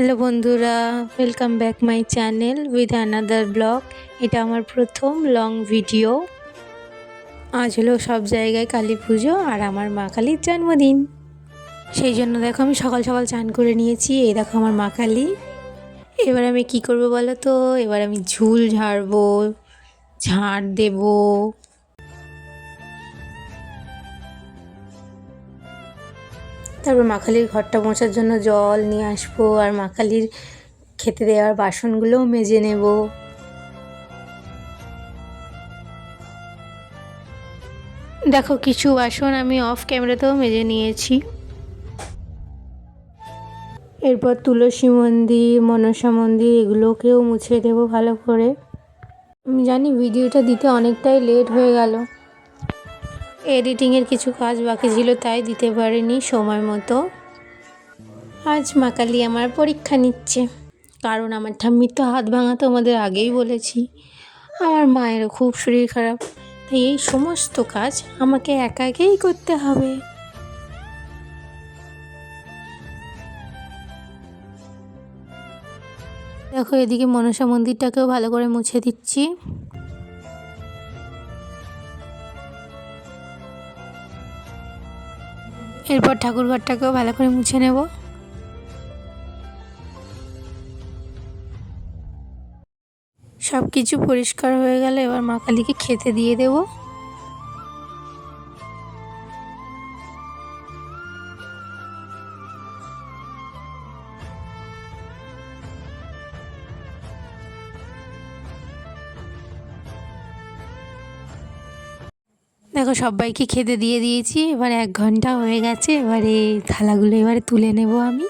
Hello বন্ধুরা welcome back my channel with another vlog এটা আমার প্রথম লং ভিডিও আজ হলো সব জায়গায় কালী পুজো আর আমার মা কালীর জন্মদিন। সেই জন্য দেখো আমি সকাল সকাল চান করে নিয়েছি, এই দেখো আমার মা কালী। এবার আমি কি করব বলো তো? এবার আমি ঝুল ঝাড়বো, ঝাড় দেবো। তারপর মাখালির ঘরটা মোছার জন্য জল নিয়ে আসব আর মাখালির খেতে দেওয়ার বাসনগুলোও মেজে নেব। দেখো, কিছু বাসন আমি অফ ক্যামেরাতেও মেজে নিয়েছি। এরপর তুলসী মন্দির, মনসা মন্দির, এগুলোকেও মুছে দেবো ভালো করে। আমি জানি ভিডিওটা দিতে অনেকটাই লেট হয়ে গেল। এডিটিংয়ের কিছু কাজ বাকি ছিল, তাই দিতে পারিনি সময় মতো। আজ মাকালি আমার পরীক্ষা নিচ্ছে। কারণ আমার ঠাম্মির তো হাত ভাঙা তোমাদের আগেই বলেছি। আমার মায়েরও খুব শরীর খারাপ। তাই এই সমস্ত কাজ আমাকে একাকেই করতে হবে। দেখো, এদিকে মনসা মন্দিরটাকেও ভালো করে মুছে দিচ্ছি। এরপর ঠাকুরঘরটাকেও ভালো করে মুছে নেব। সব কিছু পরিষ্কার হয়ে গেলে এবার মা কালীকে খেতে দিয়ে দেব। দেখো সবাইকে খেতে দিয়ে দিয়েছি, এবার এক ঘণ্টা হয়ে গেছে, এবারে থালাগুলো এবারে তুলে নেব আমি।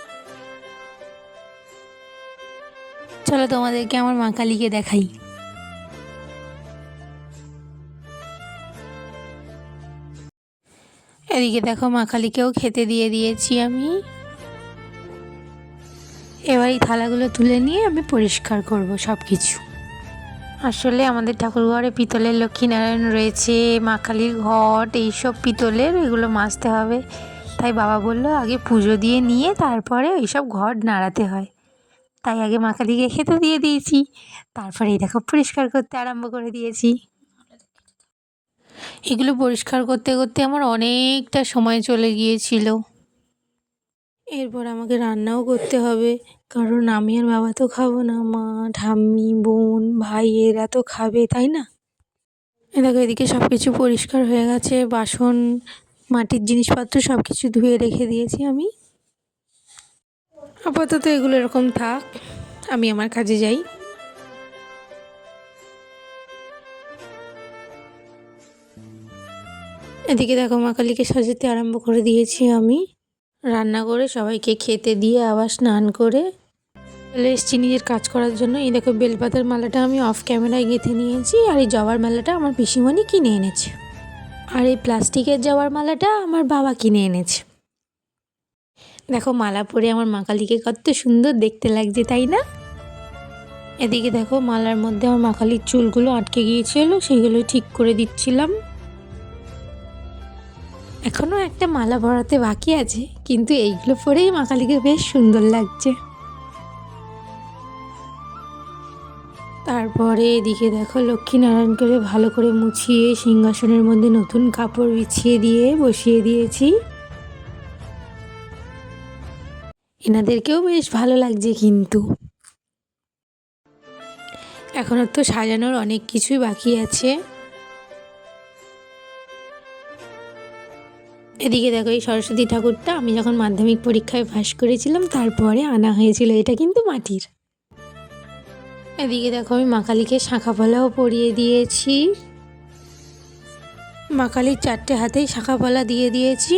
চলো তোমাদেরকে আমার মা কালীকে দেখাই। এদিকে দেখো মা কালীকেও খেতে দিয়ে দিয়েছি আমি। এবার এই থালাগুলো তুলে নিয়ে আমি পরিষ্কার করব সব কিছু আসলে আমাদের ঠাকুরঘরে পিতলের লক্ষ্মীনারায়ণ রয়েছে, মা কালীর ঘট, এইসব পিতলের এগুলো মাজতে হবে। তাই বাবা বলল, আগে পুজো দিয়ে নিয়ে তারপরে এইসব ঘট নাড়াতে হয়। তাই আগে মা কালীকে খেতে দিয়ে দিয়েছি। তারপরে এই দেখো পরিষ্কার করতে আরম্ভ করে দিয়েছি। এগুলো পরিষ্কার করতে করতে আমার অনেকটা সময় চলে গিয়েছিল। এরপর আমাকে রান্নাও করতে হবে। কারণ আমি আর বাবা তো খাব না। মা, ঠাম্মি, বোন, ভাই এরা তো খাবে, তাই না? দেখো, এদিকে সব কিছু পরিষ্কার হয়ে গেছে। বাসন, মাটির জিনিসপত্র সব কিছু ধুয়ে রেখে দিয়েছি আমি। আপাতত এগুলো এরকম থাক। আমি আমার কাজে যাই। এদিকে দেখো, মা কালীকে সাজাতে আরম্ভ করে দিয়েছি আমি। রান্না করে সবাইকে খেতে দিয়ে আবার স্নান করে চলে এসেছি নিজের কাজ করার জন্য। এই দেখো বেলপাতার মালাটা আমি অফ ক্যামেরায় গেঁথে নিয়েছি আর এই জবার মালাটা আমার পিসিমণি কিনে এনেছে। আর এই প্লাস্টিকের জবার মালাটা আমার বাবা কিনে এনেছে। দেখো মালা পরে আমার মা কালীকে কত সুন্দর দেখতে লাগছে, তাই না? এদিকে দেখো মালার মধ্যে আমার মা কালীর চুলগুলো আটকে গিয়েছিল, সেগুলো ঠিক করে দিচ্ছিলাম। এখনও একটা মালা ভরাতে বাকি আছে। কিন্তু এইগুলো পরেই মা কালীকে বেশ সুন্দর লাগছে। তারপরে এদিকে দেখো লক্ষ্মীনারায়ণ করে ভালো করে মুছিয়ে সিংহাসনের মধ্যে নতুন কাপড় বিছিয়ে দিয়ে বসিয়ে দিয়েছি। এনাদেরকেও বেশ ভালো লাগছে কিন্তু। এখনও তো সাজানোর অনেক কিছুই বাকি আছে। এদিকে দেখো এই সরস্বতী ঠাকুরটা, আমি যখন মাধ্যমিক পরীক্ষায় পাশ করেছিলাম, তারপরে আনা হয়েছিল এটা কিন্তু মাটির। এদিকে দেখো আমি মা কালীকে শাঁখা পলাও পরিয়ে দিয়েছি। মা কালীর চারটে হাতেই শাঁখা পলা দিয়ে দিয়েছি।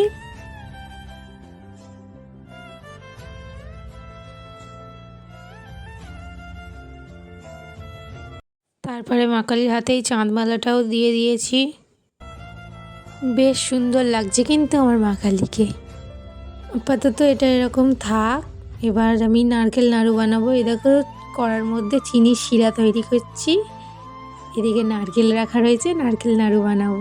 তারপরে মা কালীর হাতেই চাঁদমালাটাও দিয়ে দিয়েছি। বেশ সুন্দর লাগছে কিন্তু আমার মা কালীকে। আপাতত এটা এরকম থাক, এবার আমি নারকেল নাড়ু বানাবো। এ দেখো, কড়ার মধ্যে চিনির শিরা তৈরি করছি। এদিকে নারকেল রাখা রয়েছে, নারকেল নাড়ু বানাবো।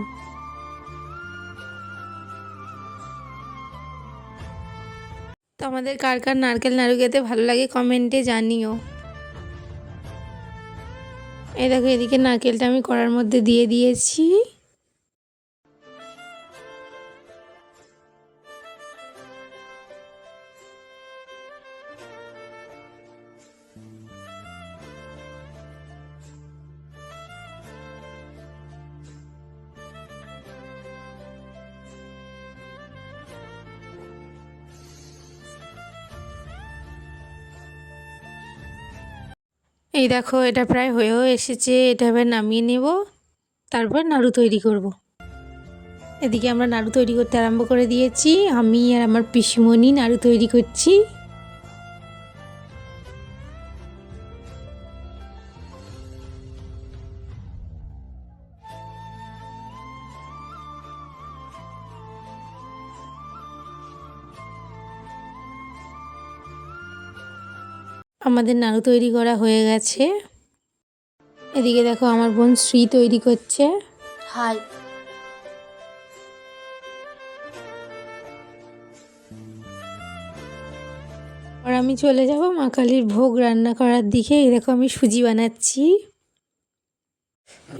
তো আমাদের কার কার নারকেল নাড়ু খেতে ভালো লাগে কমেন্টে জানিও। এই দেখো, এদিকে নারকেলটা আমি কড়ার মধ্যে দিয়ে দিয়েছি। এই দেখো, এটা প্রায় হয়েও এসেছে, এটা এবার নামিয়ে নেব, তারপর নাড়ু তৈরি করব। এদিকে আমরা নাড়ু তৈরি করতে আরম্ভ করে দিয়েছি, আমি আর আমার পিসিমণি নাড়ু তৈরি করছি আমাদের নাড়ু তৈরি করা হয়ে গেছে। এদিকে দেখো আমার বোন শ্রী তৈরি করছে। হাই। আর আমি চলে যাব মা কালীর ভোগ রান্না করার দিকে। এই দেখো আমি সুজি বানাচ্ছি।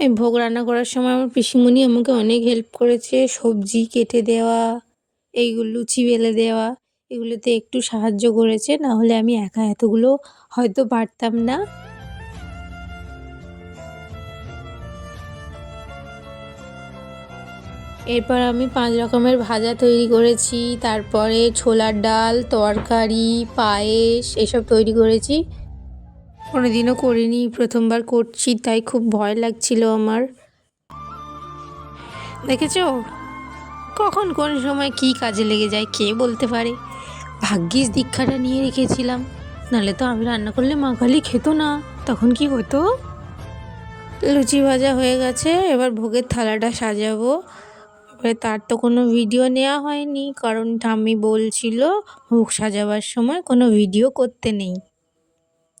এই ভোগ রান্না করার সময় আমার পিসিমণি আমাকে অনেক হেল্প করেছে। সবজি কেটে দেওয়া এইগুলো লুচি বেলে দেওয়া। এগুলোতে একটু সাহায্য করেছে না হলে আমি একা এতগুলো হয়তো পারতাম না। এরপর আমি পাঁচ রকমের ভাজা তৈরি করেছি, তারপরে ছোলার ডাল, তরকারি, পায়েস, এসব তৈরি করেছি। কোনোদিনও করিনি, প্রথমবার করছি, তাই খুব ভয় লাগছিল আমার। দেখেছ? কখন কোন সময় কি কাজে লেগে যায়, কে বলতে পারে? ভাগ্যিস দীক্ষাটা নিয়ে রেখেছিলাম। নাহলে তো আমি রান্না করলে মা কালী খেত না। তখন কি হতো? লুচি ভাজা হয়ে গেছে, এবার ভোগের থালাটা সাজাবো। এবারে তার তো কোনো ভিডিও নেওয়া হয়নি, কারণ ঠাম্মি বলছিল মুখ সাজাবার সময় কোনো ভিডিও করতে নেই।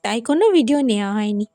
তাই কোনো ভিডিও নেওয়া হয়নি।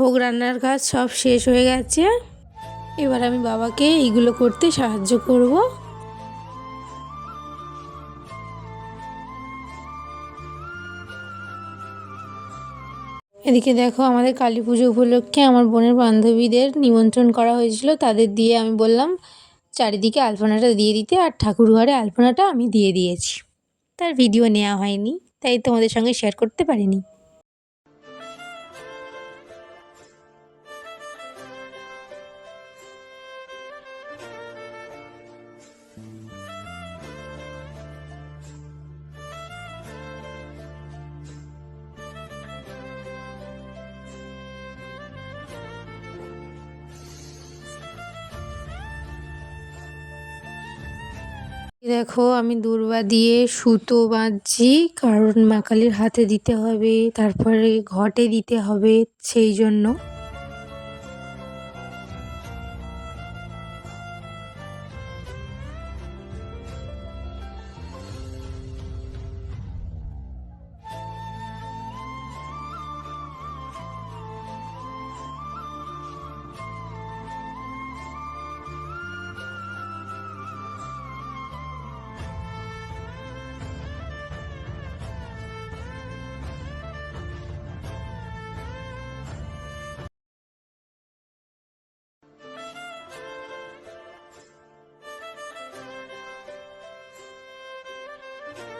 ভোগ রান্নার কাজ সব শেষ হয়ে গেছে। এবার আমি বাবাকে এইগুলো করতে সাহায্য করব। এদিকে দেখো আমাদের কালী পুজো উপলক্ষে আমার বোনের বান্ধবীদের নিমন্ত্রণ করা হয়েছিল। তাদের দিয়ে আমি বললাম, চারিদিকে আলপনাটা দিয়ে দিতে আর ঠাকুর ঘরে আলপনাটা আমি দিয়ে দিয়েছি। তার ভিডিও নেওয়া হয়নি, তাই তোমাদের সঙ্গে শেয়ার করতে পারিনি। দেখো, আমি দূর্বা দিয়ে সুতো বাঁধছি, কারণ মা কালীর হাতে দিতে হবে, তারপরে ঘটে দিতে হবে, সেই জন্য।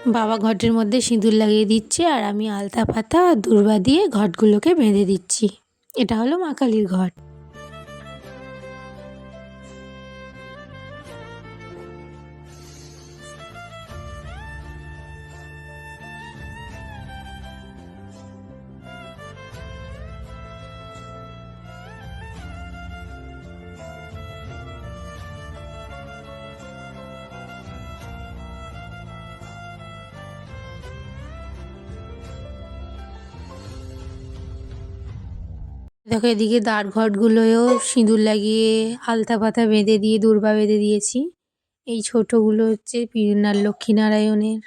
বাবা ঘটের মধ্যে সিঁদুর লাগিয়ে দিচ্ছে আর আমি আলতা পাতা আর দূর্বা দিয়ে ঘটগুলোকে বেঁধে দিচ্ছি। এটা হলো মা কালীর ঘট দেখো, এদিকে দ্বার ঘটগুলোয়ও সিঁদুর লাগিয়ে আলতা পাতা বেঁধে দিয়ে, দূর্বা বেঁধে দিয়েছি। এই ছোটগুলো হচ্ছে পীরনার লক্ষ্মীনারায়ণের।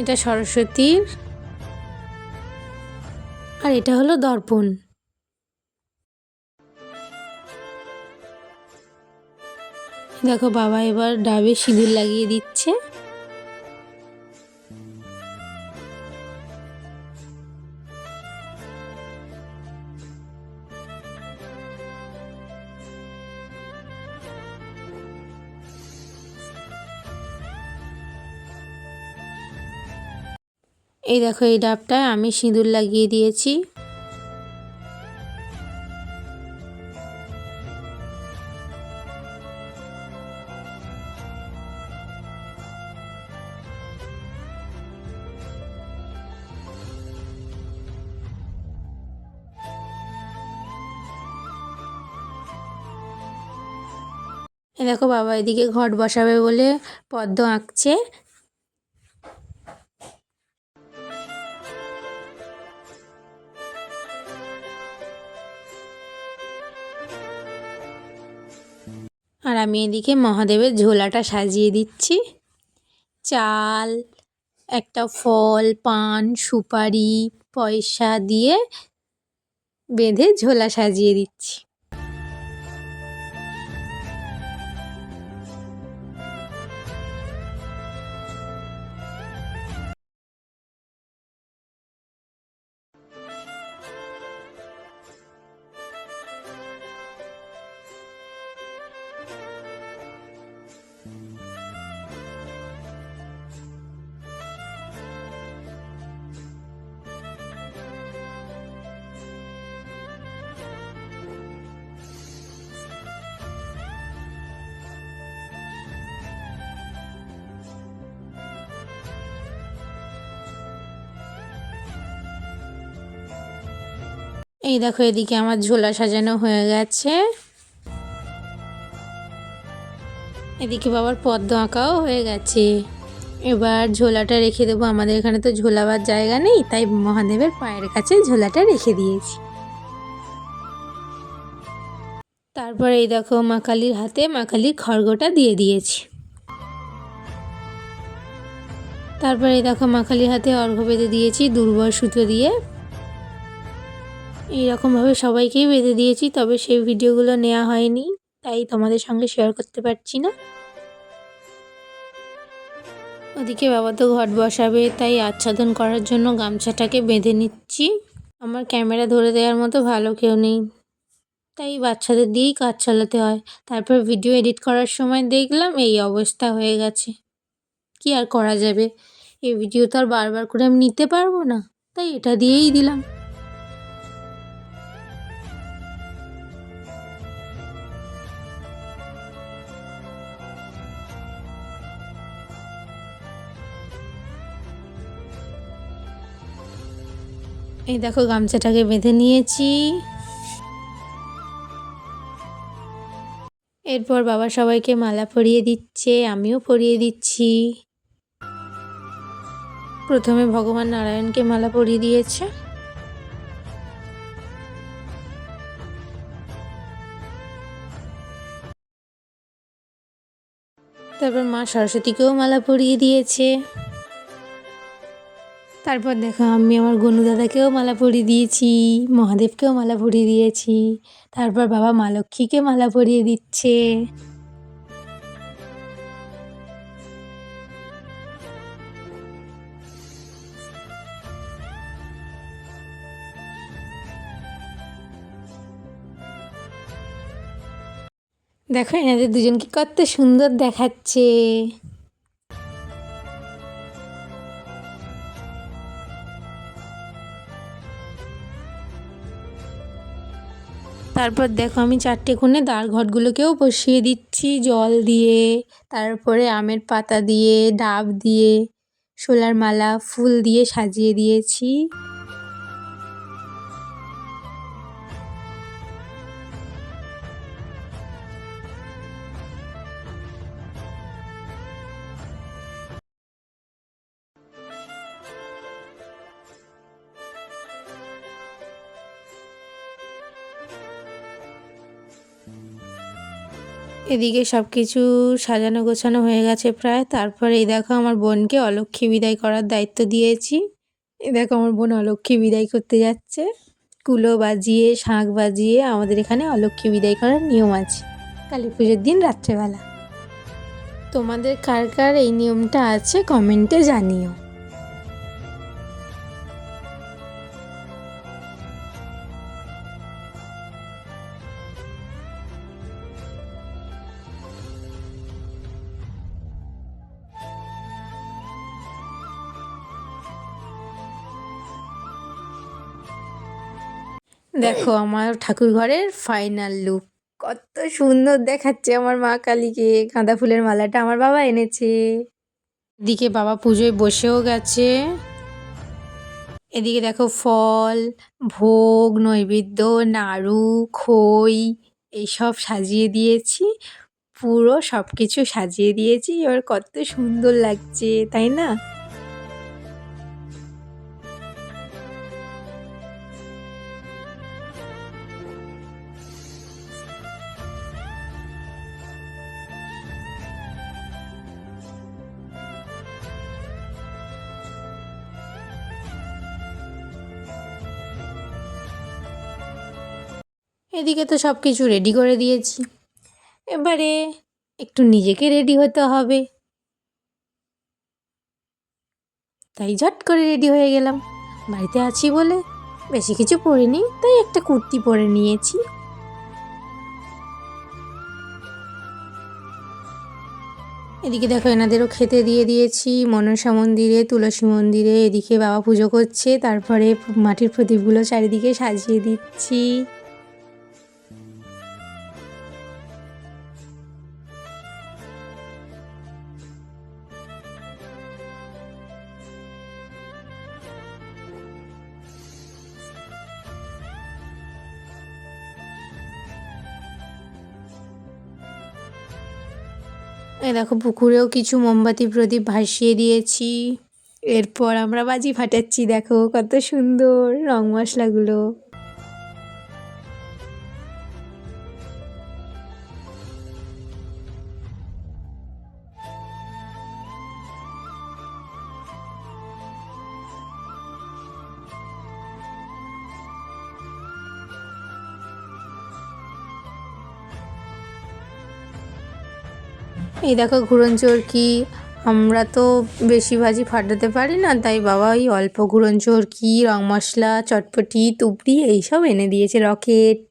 এটা সরস্বতীর। আর এটা হলো দর্পণ। দেখো, বাবা এবার ডাবে সিঁদুর লাগিয়ে দিচ্ছে। এই দেখো, এই ডাবটায় আমি সিঁদুর লাগিয়ে দিয়েছি। দেখো, বাবা এদিকে ঘট বসাবে বলে পদ্ম আঁকছে। আমি এদিকে মহাদেবের ঝোলাটা সাজিয়ে দিচ্ছি। চাল, একটা ফল, পান, সুপারি, পয়সা দিয়ে বেঁধে ঝোলা সাজিয়ে দিচ্ছি। এই দেখো এদিকে আমার ঝোলা সাজানো হয়ে গেছে। এদিকে বাবার পদ্ম আঁকাও হয়ে গেছে। এবার ঝোলাটা রেখে দেবো। আমাদের এখানে তো ঝোলাবার জায়গা নেই, তাই মহাদেবের পায়ের কাছে ঝোলাটা রেখে দিয়েছি। তারপর এই দেখো মা কালীর হাতে মা কালীর খড়গটা দিয়ে দিয়েছি। তারপরে এই দেখো মা কালীর হাতে অর্ঘ্য বেঁধে দিয়েছি দুর্বল সুতো দিয়ে। এইরকমভাবে সবাইকেই বেঁধে দিয়েছি, তবে সেই ভিডিওগুলো নেওয়া হয়নি, তাই তোমাদের সঙ্গে শেয়ার করতে পারছি না। ওদিকে বাবা তো ঘট বসাবে, তাই আচ্ছাদন করার জন্য গামছাটাকে বেঁধে নিচ্ছি। আমার ক্যামেরা ধরে দেওয়ার মতো ভালো কেউ নেই। তাই বাচ্চাদের দিয়েই কাজ চালাতে হয়। তারপর ভিডিও এডিট করার সময় দেখলাম এই অবস্থা হয়ে গেছে। কি আর করা যাবে? এই ভিডিও তো আর বারবার করে আমি নিতে পারব না। তাই এটা দিয়েই দিলাম। এই দেখো গামছাটাকে বেঁধে নিয়েছি। এরপর বাবা সবাইকে মালা পরিয়ে দিচ্ছে, আমিও পরিয়ে দিচ্ছি। প্রথমে ভগবান নারায়ণকে মালা পরিয়ে দিয়েছে। তারপর মা সরস্বতীকেও মালা পরিয়ে দিয়েছে। তারপর দেখো, আমি আমার গনু দাদাকেও মালা পরিয়ে দিয়েছি, মহাদেবকেও মালা পরিয়ে দিয়েছি, তারপর বাবা মা লক্ষ্মীকে মালা পরিয়ে দিচ্ছে। দেখো, এনাদের দুজনকে কত সুন্দর দেখাচ্ছে। তারপর দেখো আমি চারটে কোণে দাঁড় ঘটগুলোকেও বসিয়ে দিচ্ছি, জল দিয়ে, তারপরে আমের পাতা দিয়ে, ডাব দিয়ে, শোলার মালা, ফুল দিয়ে সাজিয়ে দিয়েছি। এদিকে সব কিছু সাজানো গোছানো হয়ে গেছে প্রায়। তারপরে এই দেখো আমার বোনকে অলক্ষী বিদায় করার দায়িত্ব দিয়েছি। এই দেখো আমার বোন অলক্ষী বিদায় করতে যাচ্ছে। কুলো বাজিয়ে, শাঁখ বাজিয়ে আমাদের এখানে অলক্ষী বিদায় করার নিয়ম আছে। কালী পুজোর দিন রাত্রেবেলা। তোমাদের কার কার এই নিয়মটা আছে কমেন্টে জানিও। দেখো, আমার ঠাকুর ঘরের ফাইনাল লুক কত সুন্দর দেখাচ্ছে আমার মা কালীকে। গাঁদা ফুলের মালাটা আমার বাবা এনেছে। এদিকে বাবা পুজোয় বসেও গেছে। এদিকে দেখো, ফল, ভোগ, নৈবেদ্য, নাড়ু, খই, এইসব সাজিয়ে দিয়েছি। পুরো সব কিছু সাজিয়ে দিয়েছি। এবার কত সুন্দর লাগছে, তাই না? এদিকে তো সব কিছু রেডি করে দিয়েছি। এবারে একটু নিজেকে রেডি হতে হবে। তাই ঝট করে রেডি হয়ে গেলাম। বাড়িতে আছি বলে বেশি কিছু পরিনি তাই একটা কুর্তি পরে নিয়েছি। এদিকে দেখো এনাদেরও খেতে দিয়ে দিয়েছি, মনসা মন্দিরে, তুলসী মন্দিরে, এদিকে বাবা পুজো করছে, তারপরে মাটির প্রদীপগুলো চারিদিকে সাজিয়ে দিচ্ছি। এই দেখো পুকুরেও কিছু মোমবাতি প্রদীপ ভাসিয়ে দিয়েছি। এরপর আমরা বাজি ফাটাচ্ছি দেখো কত সুন্দর রং মশলাগুলো। এই দেখো ঘুরন চরকি আমরা তো বেশি ভাজি ফাটাতে পারি না, তাই বাবা ওই অল্প ঘুরন চরকি রং মশলা, চটপটি তুবড়ি এইসব এনে দিয়েছে রকেট।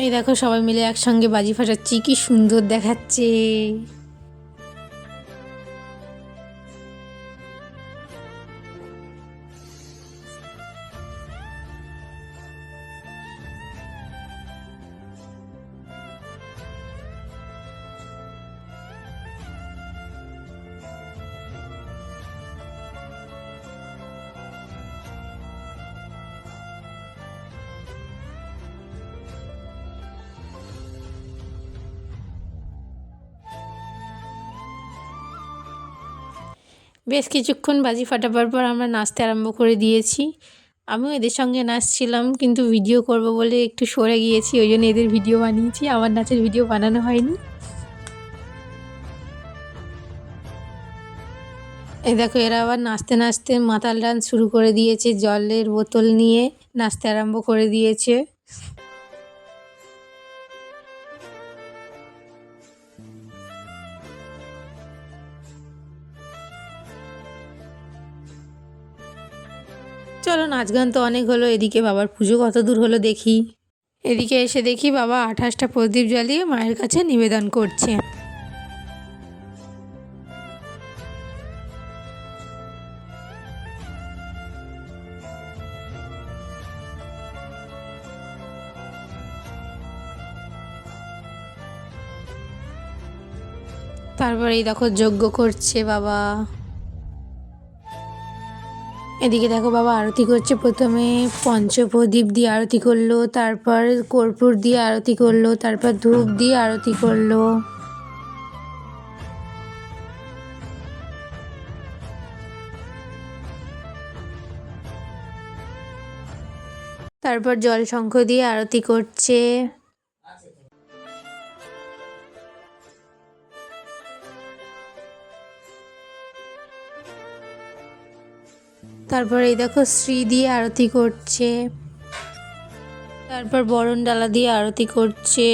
এই দেখো সবাই মিলে একসঙ্গে বাজি ফাটাচ্ছি, কি সুন্দর দেখাচ্ছে। বেশ কিছুক্ষণ বাজি ফাটাবার পর আমরা নাচতে আরম্ভ করে দিয়েছি। আমিও এদের সঙ্গে নাচছিলাম, কিন্তু ভিডিও করব বলে একটু সরে গিয়েছি, ওই জন্য এদের ভিডিও বানিয়েছি, আমার নাচের ভিডিও বানানো হয়নি। এই দেখো, এরা আবার নাচতে নাচতে মাতাল ডান্স শুরু করে দিয়েছে, জলের বোতল নিয়ে নাচতে আরম্ভ করে দিয়েছে। নাচ গান তো অনেক হলো, এদিকে বাবার পুজো কত দূর হলো দেখি। এদিকে এসে দেখি বাবা আঠাশটা প্রদীপ জ্বালিয়ে মায়ের কাছে নিবেদন করছে। তারপরে এই দেখো যজ্ঞ করছে বাবা। এদিকে দেখো বাবা আরতি করছে। প্রথমে পঞ্চপ্রদীপ দিয়ে আরতি করল, তারপর কর্পূর দিয়ে আরতি করল, তারপর ধূপ দিয়ে আরতি করল। তারপর জল শঙ্খ দিয়ে আরতি করছে। তারপর এই দেখো শ্রী দিয়ে আরতি করছে। তারপর বরণ ডালা দিয়ে আরতি করছে।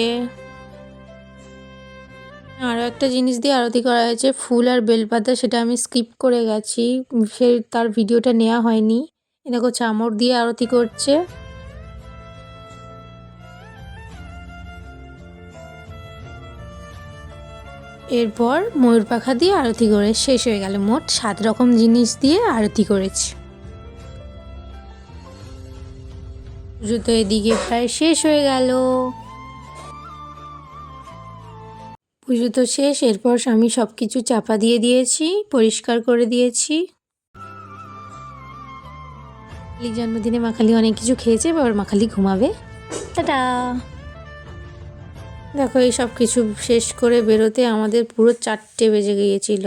আরও একটা জিনিস দিয়ে আরতি করা হয়েছে, ফুল আর বেলপাতা সেটা আমি স্কিপ করে গেছি, সে তার ভিডিওটা নেওয়া হয়নি। এ দেখো চামড় দিয়ে আরতি করছে। এরপর ময়ূর পাখা দিয়ে আরতি করে, শেষ হয়ে গেল মোট সাত রকম জিনিস দিয়ে আরতি করেছে। তো এদিকে প্রায় শেষ হয়ে গেল। পুজো তো শেষ, এরপর আমি সব কিছু চাপা দিয়ে দিয়েছি, পরিষ্কার করে দিয়েছি। জন্মদিনে মাখালি অনেক কিছু খেয়েছে, এবার মাখালি ঘুমাবে। টাটা! দেখো, এই সব কিছু শেষ করে বেরোতে আমাদের পুরো চারটে বেজে গিয়েছিল।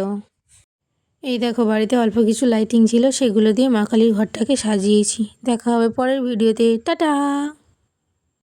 এই দেখো, বাড়িতে অল্প কিছু লাইটিং ছিল, সেগুলো দিয়ে মাখালির ঘরটাকে সাজিয়েছি। দেখা হবে পরের ভিডিওতে টাটা!